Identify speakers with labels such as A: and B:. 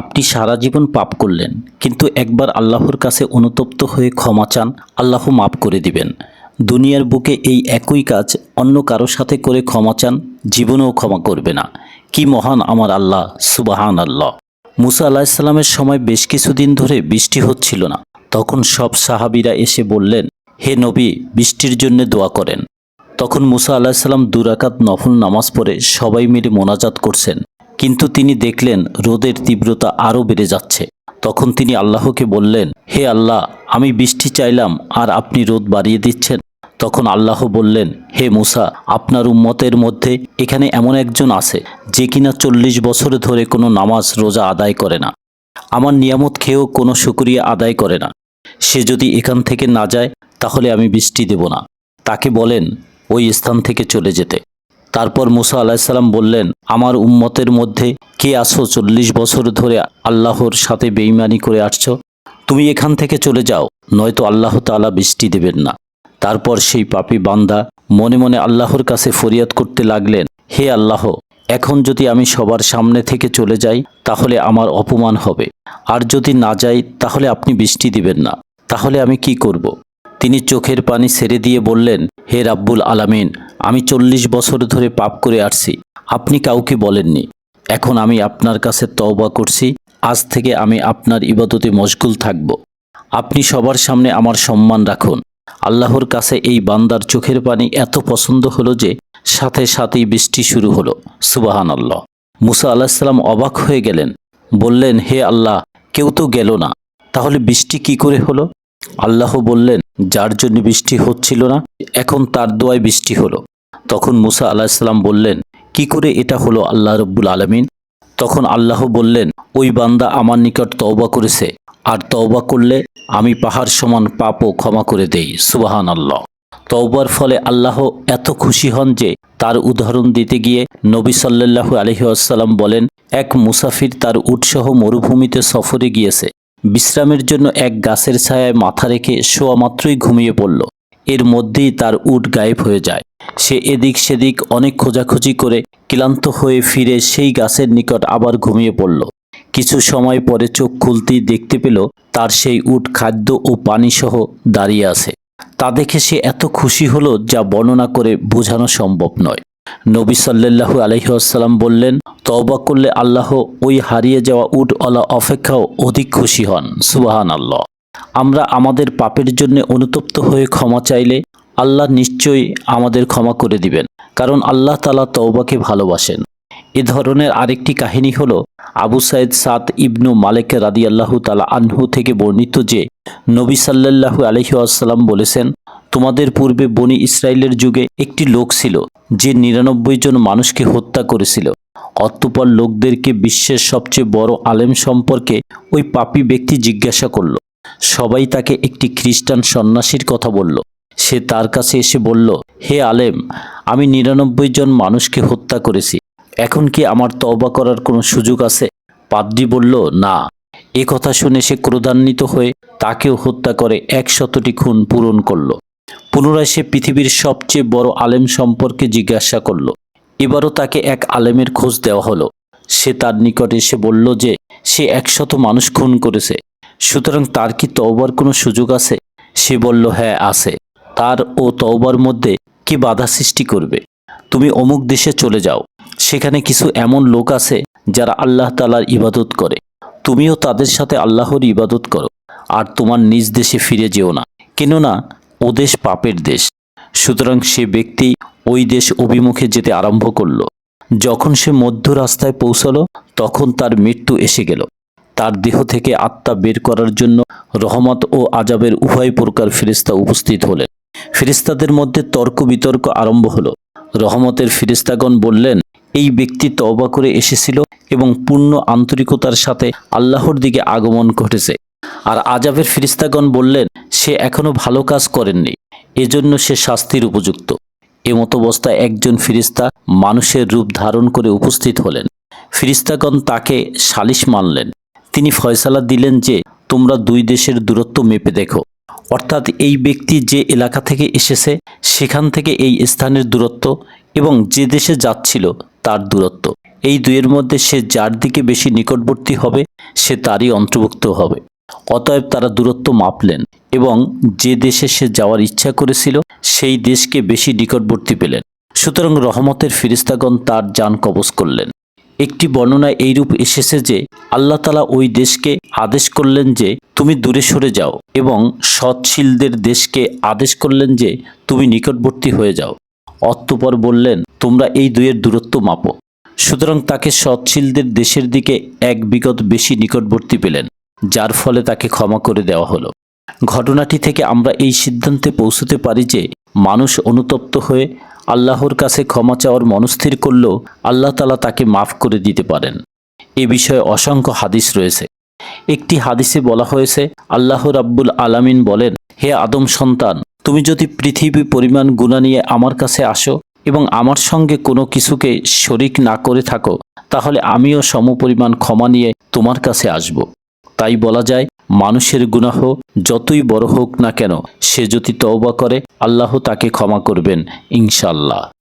A: আপনি সারা জীবন পাপ করলেন, কিন্তু একবার আল্লাহর কাছে অনুতপ্ত হয়ে ক্ষমা চান, আল্লাহ মাফ করে দিবেন। দুনিয়ার বুকে এই একই কাজ অন্য কারও সাথে করে ক্ষমা চান, জীবনেও ক্ষমা করবে না। কি মহান আমার আল্লাহ সুবাহান আল্লাহ মুসা আলাহিসাল্লামের সময় বেশ কিছুদিন ধরে বৃষ্টি হচ্ছিল না। তখন সব সাহাবিরা এসে বললেন, হে নবী, বৃষ্টির জন্য দোয়া করেন। তখন মুসা আলাহিসাল্লাম দুরাকাত নফল নামাজ পড়ে সবাই মিলে মোনাজাত করছেন। কিন্তু তিনি দেখলেন রোদের তীব্রতা আরও বেড়ে যাচ্ছে। তখন তিনি আল্লাহকে বললেন, হে আল্লাহ, আমি বৃষ্টি চাইলাম, আর আপনি রোদ বাড়িয়ে দিচ্ছেন। তখন আল্লাহ বললেন, হে মুসা, আপনার উম্মতের মধ্যে এখানে এমন একজন আছে, যে কিনা চল্লিশ বছর ধরে কোনো নামাজ রোজা আদায় করে না। আমার নিয়ামত খেয়েও কোনো শুকরিয়া আদায় করে না। সে যদি এখান থেকে না যায়, তাহলে আমি বৃষ্টি দেব না। তাকে বলেন, ওই স্থান থেকে চলে যেতে। তারপর মুসা আলাহিসাল্লাম বললেন, আমার উম্মতের মধ্যে কে আসো চল্লিশ বছর ধরে আল্লাহর সাথে বেইমানি করে আসছ? তুমি এখান থেকে চলে যাও, নয়তো আল্লাহ তাআলা বৃষ্টি দেবেন না। তারপর সেই পাপী বান্দা মনে মনে আল্লাহর কাছে ফরিয়াদ করতে লাগলেন, হে আল্লাহ, এখন যদি আমি সবার সামনে থেকে চলে যাই, তাহলে আমার অপমান হবে। আর যদি না যাই, তাহলে আপনি বৃষ্টি দিবেন না। তাহলে আমি কি করব। তিনি চোখের পানি ছেড়ে দিয়ে বললেন, হে রাব্বুল আলামিন আমি চল্লিশ বছর ধরে পাপ করে আসছি। আপনি কাউকে বলেননি। এখন আমি আপনার কাছে তওবা করছি। আজ থেকে আমি আপনার ইবাদতে মশগুল থাকব। আপনি সবার সামনে আমার সম্মান রাখুন। আল্লাহর কাছে এই বান্দার চোখের পানি এত পছন্দ হলো যে সাথে সাথেই বৃষ্টি শুরু হলো। সুবাহান আল্লাহ মুসা আলাহিসাল্লাম অবাক হয়ে গেলেন। বললেন, হে আল্লাহ, কেউ তো গেল না। তাহলে বৃষ্টি কি করে হলো? আল্লাহ বললেন, যার জন্য বৃষ্টি হচ্ছিল না, এখন তার দোয়ায় বৃষ্টি হলো। তখন মুসা আলাহিসাল্লাম বললেন, কি করে এটা হলো আল্লাহ রব্বুল আলমিন? তখন আল্লাহ বললেন, ওই বান্দা আমার নিকট তওবা করেছে, আর তওবা করলে আমি পাহাড় সমান পাপও ক্ষমা করে দেই সুবাহান আল্লাহ তওবার ফলে আল্লাহ এত খুশি হন যে তার উদাহরণ দিতে গিয়ে নবী সাল্লাল্লাহু আলহি বলেন, এক মুসাফির তার উৎসাহ মরুভূমিতে সফরে গিয়েছে। বিশ্রামের জন্য এক গাছের ছায়ায় মাথা রেখে শোয়া মাত্রই ঘুমিয়ে পড়ল। এর মধ্যেই তার উট গায়েব হয়ে যায়। সে এদিক সেদিক অনেক খোঁজাখুঁজি করে ক্লান্ত হয়ে ফিরে সেই গাছের নিকট আবার ঘুমিয়ে পড়ল। কিছু সময় পরে চোখ খুলতেই দেখতে পেল তার সেই উট খাদ্য ও পানিসহ দাঁড়িয়ে আছে। তা দেখে সে এত খুশি হলো যা বর্ণনা করে বোঝানো সম্ভব নয়। নবী সাল্লাল্লাহু আলহিহাসাল্লাম বললেন, তওবা করলে আল্লাহ ওই হারিয়ে যাওয়া উট অলা অপেক্ষাও অধিক খুশি হন। সুবাহান আল্লাহ আমরা আমাদের পাপের জন্য অনুতপ্ত হয়ে ক্ষমা চাইলে আল্লাহ নিশ্চয়ই আমাদের ক্ষমা করে দিবেন, কারণ আল্লাহ তালা তওবাকে ভালোবাসেন। এ ধরনের আরেকটি কাহিনী হলো আবু সাইদ সাদ ইবনু মালেক রাদি আল্লাহু তালা আনহু থেকে বর্ণিত যে, নবী সাল্লাল্লাহু আলহি আসাল্লাম বলেছেন, তোমাদের পূর্বে বনি ইসরায়েলের যুগে একটি লোক ছিল, যে নিরানব্বই জন মানুষকে হত্যা করেছিল। অতঃপর লোকদেরকে বিশ্বের সবচেয়ে বড় আলেম সম্পর্কে ওই পাপী ব্যক্তি জিজ্ঞাসা করল। সবাই তাকে একটি খ্রিস্টান সন্ন্যাসীর কথা বলল। সে তার কাছে এসে বলল, হে আলেম, আমি নিরানব্বই জন মানুষকে হত্যা করেছি। এখন কি আমার তওবা করার কোনো সুযোগ আছে? পাদ্রি বলল, না। এ কথা শুনে সে ক্রোধান্বিত হয়ে তাকেও হত্যা করে একশতটি খুন পূরণ করল। পুনরায় সে পৃথিবীর সবচেয়ে বড় আলেম সম্পর্কে জিজ্ঞাসা করল। এবারও তাকে এক আলেমের খোঁজ দেওয়া হলো। সে তার নিকট এসে বলল যে, সে একশত মানুষ খুন করেছে। সুতরাং তার কি তওবার কোনো সুযোগ আছে? সে বলল হ্যাঁ আছে। তার ও তওবার মধ্যে কি বাধা সৃষ্টি করবে? তুমি অমুক দেশে চলে যাও। সেখানে কিছু এমন লোক আছে যারা আল্লাহ তালার ইবাদত করে। তুমিও তাদের সাথে আল্লাহর ইবাদত করো, আর তোমার নিজ দেশে ফিরে যেও না। কেননা, ও দেশ পাপের দেশ। সুতরাং সে ব্যক্তি ওই দেশ অভিমুখে যেতে আরম্ভ করল। যখন সে মধ্য রাস্তায় পৌঁছালো, তখন তার মৃত্যু এসে গেল। তার দেহ থেকে আত্মা বের করার জন্য রহমত ও আজাবের উভয় প্রকার ফেরিস্তা উপস্থিত হলেন। ফেরিস্তাদের মধ্যে তর্ক বিতর্ক আরম্ভ হল। রহমতের ফিরিস্তাগণ বললেন, এই ব্যক্তি তওবা করে এসেছিল এবং পূর্ণ আন্তরিকতার সাথে আল্লাহর দিকে আগমন ঘটেছে। আর আজাবের ফিরিস্তাগণ বললেন, সে এখনও ভালো কাজ করেননি। এজন্য সে শাস্তির উপযুক্ত। এমতো অবস্থায় একজন ফিরিস্তা মানুষের রূপ ধারণ করে উপস্থিত হলেন। ফিরিস্তাগণ তাকে সালিশ মানলেন। তিনি ফয়সালা দিলেন যে, তোমরা দুই দেশের দূরত্ব মেপে দেখো। অর্থাৎ এই ব্যক্তি যে এলাকা থেকে এসেছে, সেখান থেকে এই স্থানের দূরত্ব এবং যে দেশে যাচ্ছিল, তার দূরত্ব। এই দুয়ের মধ্যে সে যার দিকে বেশি নিকটবর্তী হবে, সে তারই অন্তর্ভুক্ত হবে। অতএব তারা দূরত্ব মাপলেন এবং যে দেশে সে যাওয়ার ইচ্ছা করেছিল, সেই দেশকে বেশি নিকটবর্তী পেলেন। সুতরাং রহমতের ফিরিস্তাগণ তার যান কবজ করলেন। একটি বর্ণনায় এইরূপ এসেছে যে আল্লাহ তালা ওই দেশকে আদেশ করলেন যে তুমি দূরে সরে যাও এবং সৎশীলদের দেশকে আদেশ করলেন যে তুমি নিকটবর্তী হয়ে যাও। অতঃপর বললেন, তোমরা এই দুয়ের দূরত্ব মাপো। সুতরাং তাকে সৎশীলদের দেশের দিকে এক বিগত বেশি নিকটবর্তী পেলেন, যার ফলে তাকে ক্ষমা করে দেওয়া হলো। ঘটনাটি থেকে আমরা এই সিদ্ধান্তে পৌঁছতে পারি যে মানুষ অনুতপ্ত হয়ে আল্লাহর কাছে ক্ষমা চাওয়ার মনস্থির করলেও আল্লাহ তালা তাকে মাফ করে দিতে পারেন। এ বিষয়ে অসংখ্য হাদিস রয়েছে। একটি হাদিসে বলা হয়েছে, আল্লাহ রাব্বুল আলামিন বলেন, হে আদম সন্তান, তুমি যদি পৃথিবী পরিমাণ গুণা নিয়ে আমার কাছে আসো এবং আমার সঙ্গে কোনো কিছুকে শরিক না করে থাকো, তাহলে আমিও সমপরিমাণ ক্ষমা নিয়ে তোমার কাছে আসব। তাই বলা যায় মানুষের গুনাহ যতই বড় হোক না কেন, সে যদি তওবা করে, আল্লাহ তাকে ক্ষমা করবেন ইনশাল্লাহ